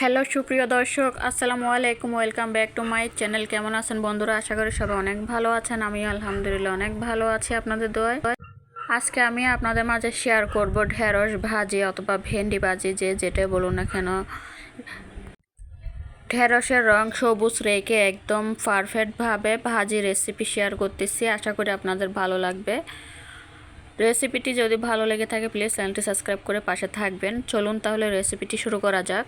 Hello, সুপ্রিয় দর্শক, আসসালামু আলাইকুম, welcome back to my channel. কেমন আছেন বন্ধুরা? আশা করি সবাই অনেক ভালো আছেন। আমি আলহামদুলিল্লাহ অনেক ভালো আছি আপনাদের দোয়ায়। আজকে আমি আপনাদের মাঝে শেয়ার করব ঢেঁড়স ভাজি অথবা ভেন্ডি ভাজি, যে যেটা বলুন না কেন। ঢেঁড়সের রং সবুজ রেখে একদম পারফেক্টভাবে ভাজি রেসিপি শেয়ার করতেছি। আশা করি আপনাদের ভালো লাগবে। রেসিপিটি যদি ভালো লেগে থাকে প্লিজ চ্যানেলটি সাবস্ক্রাইব করে পাশে থাকবেন। চলুন তাহলে রেসিপিটি শুরু করা যাক।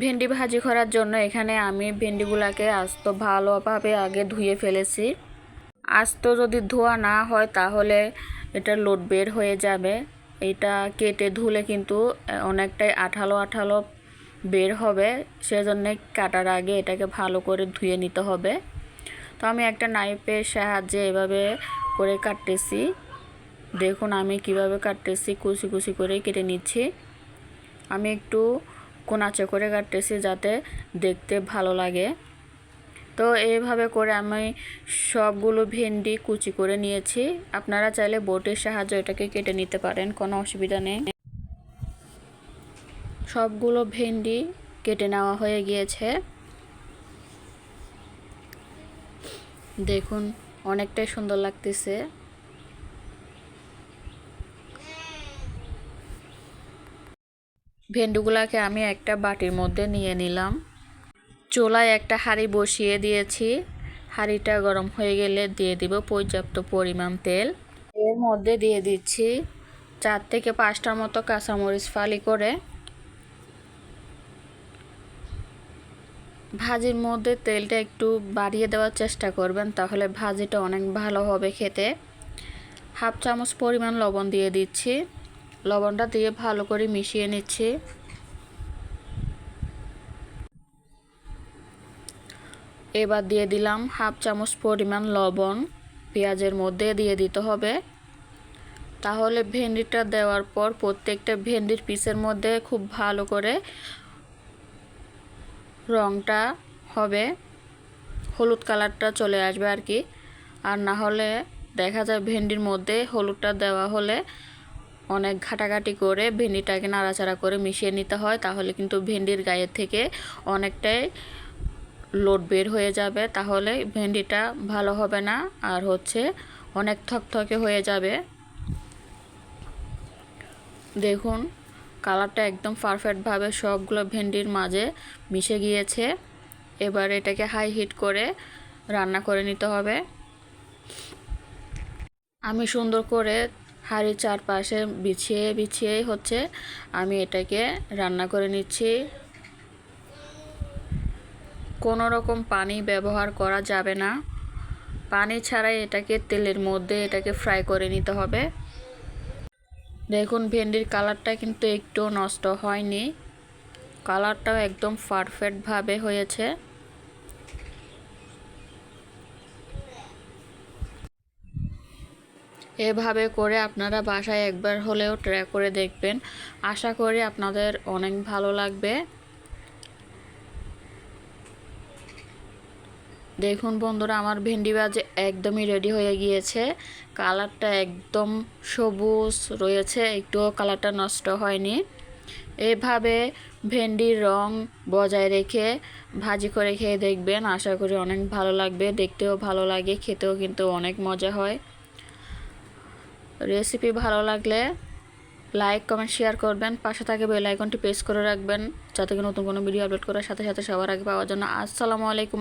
ভেন্ডি ভাজি করার জন্য এখানে আমি ভেন্ডিগুলোকে আস্ত ভালোভাবে আগে ধুয়ে ফেলেছি। আস্ত যদি ধোয়া না হয় তাহলে এটা লোড বের হয়ে যাবে। এটা কেটে ধুলে কিন্তু অনেকটাই আঠালো আঠালো বের হবে। সেজন্য কাটার আগে এটাকে ভালো করে ধুয়ে নিতে হবে। তো আমি একটা নাইফের সাহায্যে এভাবে করে কাটতেছি। দেখুন আমি কীভাবে কাটতেছি, কুচি কুচি করে কেটে নিচ্ছি। আমি একটু কোনাচে করে কাটতেছি যাতে দেখতে ভালো লাগে। তো এইভাবে করে আমি সবগুলো ভেন্ডি কুচি করে নিয়েছি। আপনারা চাইলে বোটের সাহায্যে এটাকে কেটে নিতে পারেন, কোনো অসুবিধা নেই। সবগুলো ভেন্ডি কেটে নেওয়া হয়ে গিয়েছে। দেখুন, অনেকটাই সুন্দর লাগতেছে। ভেন্ডুগুলাকে আমি একটা বাটির মধ্যে নিয়ে নিলাম। চুলায় একটা হাঁড়ি বসিয়ে দিয়েছি। হাঁড়িটা গরম হয়ে গেলে দিয়ে দিব পর্যাপ্ত পরিমাণ তেল। এর মধ্যে দিয়ে দিচ্ছি চার থেকে পাঁচটার মতো কাঁচামরিচ ফালি করে। ভাজির মধ্যে তেলটা একটু বাড়িয়ে দেওয়ার চেষ্টা করবেন, তাহলে ভাজিটা অনেক ভালো হবে খেতে। হাফ চামচ পরিমাণ লবণ দিয়ে দিচ্ছি। লবণটা দিয়ে ভালো করে মিশিয়ে নিচ্ছি। এবার দিয়ে দিলাম হাফ চামচ পরিমাণ লবণ। পেঁয়াজের মধ্যে দিয়ে দিতে হবে। তাহলে ভেন্ডিটা দেওয়ার পর প্রত্যেকটা ভেন্ডির পিসের মধ্যে খুব ভালো করে রঙটা হবে। হলুদ কালারটা চলে আসবে আর কি। আর না হলে দেখা যায় ভেন্ডির মধ্যে হলুদটা দেওয়া হলে অনেক ঘাটাঘাটি করে ভেন্ডিটাকে নাড়াচাড়া করে মিশিয়ে নিতে হয়, তাহলে কিন্তু ভেন্ডির গায়ের থেকে অনেকটাই লোড বের হয়ে যাবে। তাহলে ভেন্ডিটা ভালো হবে না, আর হচ্ছে অনেক থকথকে হয়ে যাবে। দেখুন, কালারটা একদম পারফেক্টভাবে সবগুলো ভেন্ডির মাঝে মিশে গিয়েছে। এবার এটাকে হাই হিট করে রান্না করে নিতে হবে। আমি সুন্দর করে হাঁড়ির চারপাশে বিছিয়ে বিছিয়ে হচ্ছে। আমি এটাকে রান্না করে নিচ্ছি। কোনো রকম পানি ব্যবহার করা যাবে না। পানি ছাড়াই এটাকে তেলের মধ্যে এটাকে ফ্রাই করে নিতে হবে। দেখুন, ভেন্ডির কালারটা কিন্তু একটু নষ্ট হয়নি। কালারটাও একদম পারফেক্টভাবে হয়েছে। এভাবে করে আপনারা বাসায় একবার হলেও ট্রাই করে দেখবেন। আশা করি আপনাদের অনেক ভালো লাগবে। দেখুন বন্ধুরা, আমার ভেন্ডি ভাজি একদমই রেডি হয়ে গিয়েছে। কালারটা একদম সবুজ রয়েছে, একটুও কালারটা নষ্ট হয়নি। এভাবে ভেন্ডির রং বজায় রেখে ভাজি করে খেয়ে দেখবেন। আশা করি অনেক ভালো লাগবে, দেখতেও ভালো লাগে, খেতেও কিন্তু অনেক মজা হয়। রেসিপি ভালো লাগলে লাইক, কমেন্ট, শেয়ার করবেন। পাশে থাকে বেল আইকনটি প্রেস করে রাখবেন, যাতে নতুন কোনো ভিডিও আপলোড করার সাথে সাথে সবার আগে পাওয়ার জন্য। আসসালামু আলাইকুম।